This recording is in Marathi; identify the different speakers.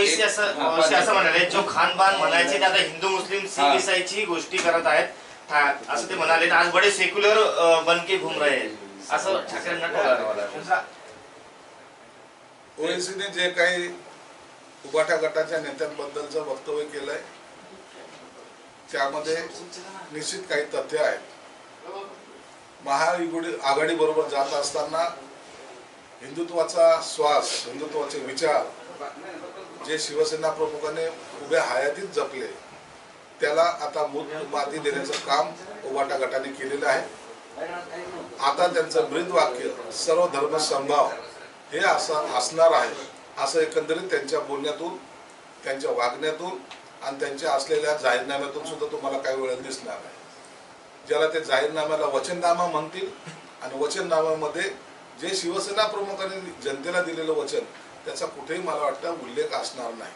Speaker 1: ओवैसी असं ओवैसी असं म्हणाले जो खानबान म्हणायचे ते आता हिंदू मुस्लिम. सिख ईसाईची गोष्टी करत आहेत. था- असं ते म्हणाले आज बडे सेक्युलर बनके घुम रहे हैं. असं ठाकरेंना ठरवलं
Speaker 2: जे काही उभाट्या गटाच्या नेत्यांबद्दलचं वक्तव्य केलंय त्यामध्ये निश्चित काही तथ्य आहेत. महायुगुडी आघाडी बरोबर जात असताना हिंदुत्वाचा श्वास हिंदुत्वाचे विचार जे शिवसेना प्रमुखाने उभ्या हयातीत जपले त्याला आता मूत माती देण्याचं काम वाटाघाटाने गटाने केलेलं आहे. आता त्यांचं ब्रीद वाक्य सर्व धर्म संभाव हे असं असणार आहे असं एकंदरीत त्यांच्या बोलण्यातून त्यांच्या वागण्यातून आणि त्यांच्या असलेल्या जाहीरनाम्यातून सुद्धा तुम्हाला काही वेळ दिसणार आहे ज्याला ते जाहीरनाम्याला वचननामा म्हणतील आणि वचननाम्यामध्ये जे शिवसेना प्रमुखांनी जनतेला दिलेलं वचन त्याचा कुठेही मला वाटतं उल्लेख असणार नाही.